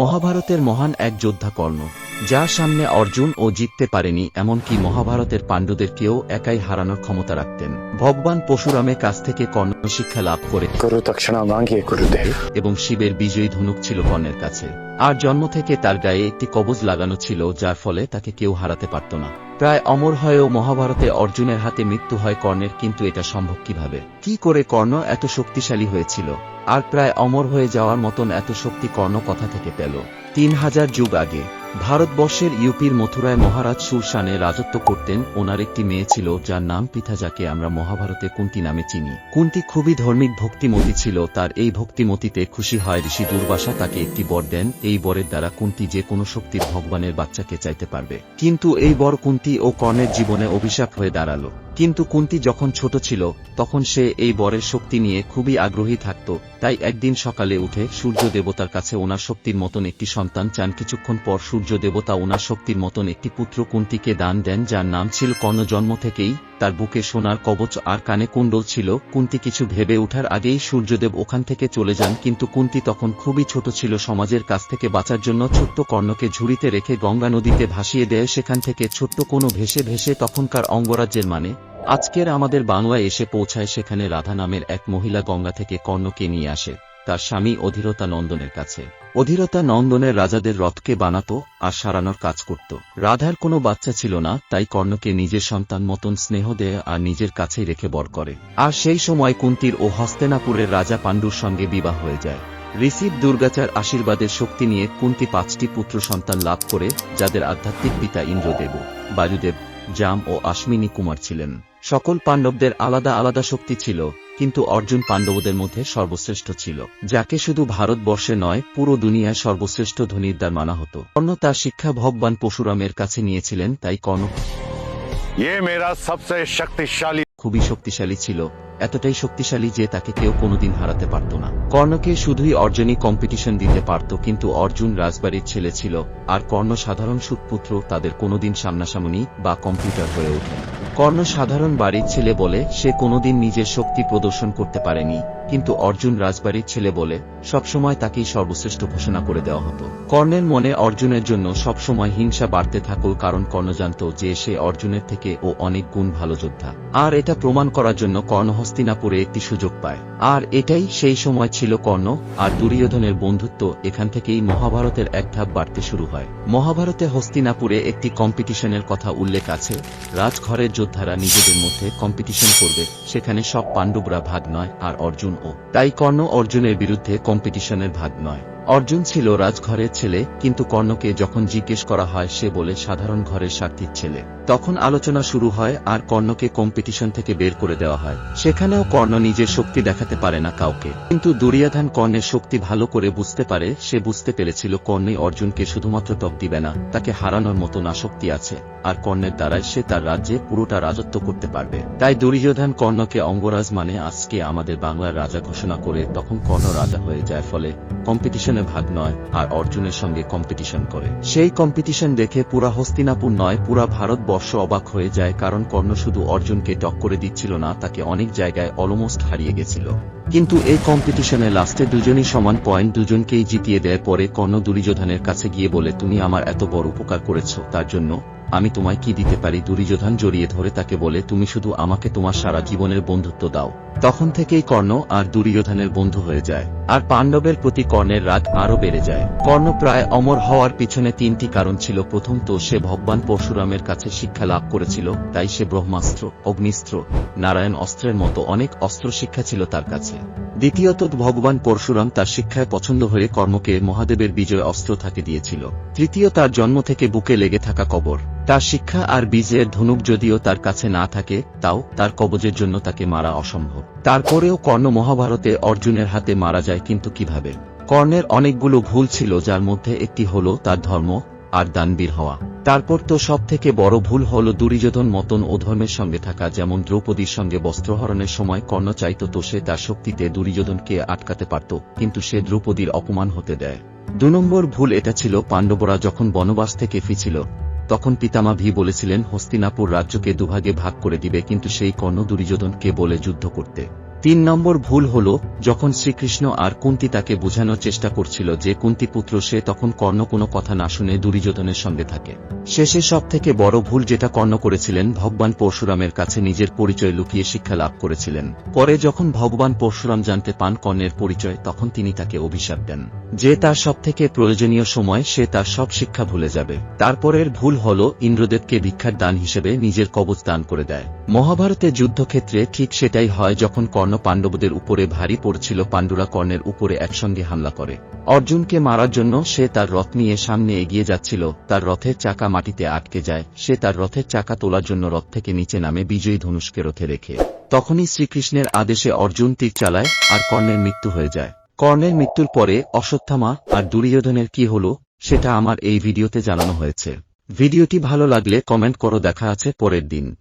মহাভারতের মহান এক যোদ্ধা কর্ণ যার সামনে অর্জুন ও জিততে পারেনি এমনকি মহাভারতের পাণ্ডুদের কেউ একাই হারানোর ক্ষমতা রাখতেন। ভগবান পশুরামের কাছ থেকে কর্ণ শিক্ষা লাভ করে এবং শিবের বিজয়ী ধনুক ছিল কর্ণের কাছে। আর জন্ম থেকে তার গায়ে একটি কবজ লাগানো ছিল যার ফলে তাকে কেউ হারাতে পারত না। প্রায় অমর হয়েও মহাভারতে অর্জুনের হাতে মৃত্যু হয় কর্ণের, কিন্তু এটা সম্ভব কীভাবে? কি করে কর্ণ এত শক্তিশালী হয়েছিল? আর প্রায় অমর হয়ে যাওয়ার মতন এত শক্তি কর্ণ কথা থেকে পেল? তিন হাজার যুগ আগে, ভারতবর্ষের ইউপির মথুরায় মহারাজ সুরসানে রাজত্ব করতেন, ওনার একটি মেয়ে ছিল, যার নাম পিথা যাকে আমরা মহাভারতে কুন্তি নামে চিনি। কুন্তি খুবই ধর্মিক ভক্তিমতি ছিল, তার এই ভক্তিমতিতে খুশি হয় ঋষি দুর্বাসা তাকে একটি বর দেন, এই বরের দ্বারা কুন্তি যে কোনো শক্তির ভগবানের বাচ্চাকে চাইতে পারবে। কিন্তু এই বর কুন্তি ও কর্ণের জীবনে অভিশাপ হয়ে দাঁড়াল। কিন্তু কুন্তি যখন ছোট ছিল, তখন সে এই বরের শক্তি নিয়ে খুবই আগ্রহী থাকত, তাই একদিন সকালে উঠে সূর্য দেবতার কাছে ওনার শক্তির মতন একটি সন্তান চান। কিছুক্ষণ পর সূর্য দেবতা ওনার শক্তির মতন একটি পুত্র কুন্তিকে দান দেন, যার নাম ছিল কর্ণ জন্ম থেকেই তার বুকে সোনার কবচ আর কানে কুণ্ডল ছিল। কুন্তি কিছু ভেবে ওঠার আগেই সূর্যদেব ওখান থেকে চলে যান, কিন্তু কুন্তি তখন খুবই ছোট ছিল। সমাজের কাছ থেকে বাঁচার জন্য ছোট্ট কর্ণকে ঝুড়িতে রেখে গঙ্গা নদীতে ভাসিয়ে দেয়। সেখান থেকে ছোট্ট কোনো ভেসে ভেসে তখনকার অঙ্গরাজ্যের মানে আজকের আমাদের বাংলায় এসে পৌঁছায় সেখানে রাধা নামের এক মহিলা গঙ্গা থেকে কর্ণকে নিয়ে আসে। তার স্বামী অধীরতা নন্দনের কাছে। অধীরতা নন্দনের রাজাদের রথকে বানাতো আর সারানোর কাজ করত। রাধার কোনো বাচ্চা ছিল না, তাই কর্ণকে নিজের সন্তান মতন স্নেহ দেয় আর নিজের কাছেই রেখে বর করে। আর সেই সময় কুন্তির ও হস্তেনাপুরের রাজা পাণ্ডুর সঙ্গে বিবাহ হয়ে যায়। ঋষিব দুর্গাচার আশীর্বাদের শক্তি নিয়ে কুন্তি পাঁচটি পুত্র সন্তান লাভ করে, যাদের আধ্যাত্মিক পিতা ইন্দ্রদেব, বায়ুদেব, জাম ও আশ্বিনী কুমার ছিলেন। সকল পাণ্ডবদের আলাদা আলাদা শক্তি ছিল। কিন্তু অর্জুন পাণ্ডবদের মধ্যে সর্বশ্রেষ্ঠ ছিল যাকে শুধু ভারতবর্ষে নয় পুরো দুনিয়ায় সর্বশ্রেষ্ঠ ধনির্দার মানা হতো। কর্ণ তার শিক্ষা ভগবান পশুরামের কাছে নিয়েছিলেন তাই কর্ণ শক্তিশালী খুবই শক্তিশালী ছিল এতটাই শক্তিশালী যে তাকে কেউ কোনোদিন হারাতে পারত না। কর্ণকে শুধুই অর্জনই কম্পিটিশন দিতে পারত কিন্তু অর্জুন রাজবাড়ির ছেলে ছিল আর কর্ণ সাধারণ সুৎপুত্র তাদের কোনোদিন সামনাসামনি বা কম্পিউটার হয়ে ওঠে কর্ণ সাধারণ বাড়ির ছেলে বলে সে কোনোদিন নিজের শক্তি প্রদর্শন করতে পারেনি, কিন্তু অর্জুন রাজবাড়ির ছেলে বলে সবসময় তাকেই সর্বশ্রেষ্ঠ ঘোষণা করে দেওয়া হতো। কর্ণের মনে অর্জুনের জন্য সবসময় হিংসা বাড়তে থাকুক কারণ কর্ণ জানত যে সে অর্জুনের থেকে ও অনেক গুণ ভালো যোদ্ধা। আর এটা প্রমাণ করার জন্য কর্ণ হস্তিনাপুরে একটি সুযোগ পায়। আর এটাই সেই সময় ছিল কর্ণ আর দুর্যোধনের বন্ধুত্ব এখান থেকেই মহাভারতের এক ধাপ বাড়তে শুরু হয়। মহাভারতে হস্তিনাপুরে একটি কম্পিটিশনের কথা উল্লেখ আছে। রাজঘরের যোদ্ধারা নিজেদের মধ্যে কম্পিটিশন করবে। সেখানে সব পাণ্ডবরা ভাগ নয়, আর অর্জুন ও। তাই কর্ণ অর্জুনের বিরুদ্ধে কম্পিটিশনের ভাগ নয়। অর্জুন ছিল রাজঘরের ছেলে, কিন্তু কর্ণকে যখন জিজ্ঞেস করা হয়, সে বলে, সাধারণ ঘরের স্বার্থীর ছেলে। তখন আলোচনা শুরু হয়, আর কর্ণকে কম্পিটিশন থেকে বের করে দেওয়া হয়। সেখানেও কর্ণ নিজের শক্তি দেখাতে পারে না কাউকে। কিন্তু দুরিয়াধান কর্ণের শক্তি ভালো করে বুঝতে পারে, সে বুঝতে পেরেছিল কর্ণই অর্জুনকে শুধুমাত্র টপ দিবে না, তাকে হারানোর মতন আসক্তি আছে, আর কর্ণের দ্বারাই সে তার রাজ্যে পুরোটা রাজত্ব করতে পারবে। তাই দুর্যোধন কর্ণকে অঙ্গরাজ মানে আজকে আমাদের বাংলার রাজা ঘোষণা করে, তখন কর্ণ রাজা হয়ে যায়, ফলে কম্পিটিশনে ভাগ নয়, আর অর্জুনের সঙ্গে কম্পিটিশন করে। সেই কম্পিটিশন দেখে পুরা হস্তিনাপুর নয়, পুরা ভারতবর্ষ অবাক হয়ে যায় কারণ কর্ণ শুধু অর্জুনকে টক করে দিচ্ছিল না, তাকে অনেক জায়গায় অলমোস্ট হারিয়ে গেছিল। কিন্তু এই কম্পিটিশনে লাস্টে দুজনই সমান পয়েন্ট দুজনকেই জিতিয়ে দেয়, পরে কর্ণ দুর্যোধনের কাছে গিয়ে বলে, তুমি আমার এত বড় উপকার করেছ, তার জন্য আমি তোমায় কি দিতে পারি? দুর্যোধন জড়িয়ে ধরে তাকে বলে, তুমি শুধু আমাকে তোমার সারা জীবনের বন্ধুত্ব দাও। তখন থেকেই কর্ণ আর দুর্যোধনের বন্ধু হয়ে যায়। আর পাণ্ডবের প্রতি কর্ণের রাগ আরও বেড়ে যায়। কর্ণ প্রায় অমর হওয়ার পিছনে তিনটি কারণ ছিল। প্রথম তো, সে ভগবান পরশুরামের কাছে শিক্ষা লাভ করেছিল, তাই সে ব্রহ্মাস্ত্র, অগ্নিস্ত্র, নারায়ণ অস্ত্রের মতো অনেক অস্ত্র শিক্ষা ছিল তার কাছে। দ্বিতীয়ত, ভগবান পরশুরাম তার শিক্ষায় পছন্দ হয়ে কর্মকে মহাদেবের বিজয় অস্ত্র থাকে দিয়েছিল। তৃতীয়, তার জন্ম থেকে বুকে লেগে থাকা কবর। তার শিক্ষা আর বীজের ধনুক যদিও তার কাছে না থাকে, তাও তার কবজের জন্য তাকে মারা অসম্ভব। তারপরেও কর্ণ মহাভারতে অর্জুনের হাতে মারা যায়, কিন্তু কীভাবে? কর্ণের অনেকগুলো ভুল ছিল, যার মধ্যে একটি হল তার ধর্ম আর দানবীর হওয়া। তারপর তো সব থেকে বড় ভুল হল দুর্যোধন মতন অধর্মের সঙ্গে থাকা, যেমন দ্রৌপদীর সঙ্গে বস্ত্রহরণের সময় কর্ণ চাইত তো সে তার শক্তিতে দুর্যোধনকে আটকাতে পারত, কিন্তু সে দ্রৌপদীর অপমান হতে দেয়। দু নম্বর ভুল এটা ছিল, পাণ্ডবরা যখন বনবাস থেকে ফিছিল তখন পিতামা ভি বলেছিলেন, হস্তিনাপুর রাজ্যকে দুভাগে ভাগ করে দিবে, কিন্তু সেই কর্ণ দুর্যোধনকে বলে যুদ্ধ করতে। তিন নম্বর ভুল হল, যখন শ্রীকৃষ্ণ আর কুন্তি তাকে বোঝানোর চেষ্টা করছিল যে কুন্তি পুত্র সে তখন কর্ণ কোনো কথা না শুনে দুর্যোধনের সঙ্গে থাকে। শেষে সব থেকে বড় ভুল যেটা কর্ণ করেছিলেন, ভগবান পরশুরামের কাছে নিজের পরিচয় লুকিয়ে শিক্ষা লাভ করেছিলেন। পরে যখন ভগবান পরশুরাম জানতে পান কর্ণের পরিচয়, তখন তিনি তাকে অভিশাপ দেন। যে তার সব থেকে প্রয়োজনীয় সময়, সে তার সব শিক্ষা ভুলে যাবে। তারপরের ভুল হল, ইন্দ্রদেবকে ভিক্ষার দান হিসেবে নিজের কবচ দান করে দেয়। মহাভারতের যুদ্ধক্ষেত্রে ঠিক সেটাই হয় যখন কর্ণ পাণ্ডবদের উপরে ভারী পড়ছিল পাণ্ডুরা কর্ণের উপরে একসঙ্গে হামলা করে। অর্জুনকে মারার জন্য সে তার রথ নিয়ে সামনে এগিয়ে যাচ্ছিল। তার রথের চাকা মাটিতে আটকে যায়। সে তার রথের চাকা তোলার জন্য রথ থেকে নিচে নামে বিজয়ী ধনুষকে রথে রেখে। তখনই শ্রীকৃষ্ণের আদেশে অর্জুন তীর চালায় আর কর্ণের মৃত্যু হয়ে যায়। কর্ণের মৃত্যুর পরে অশ্বত্থামা, আর দুর্যোধনের কি হল? সেটা আমার এই ভিডিওতে জানানো হয়েছে। ভিডিওটি ভালো লাগলে কমেন্ট করো। দেখা আছে পরের দিন।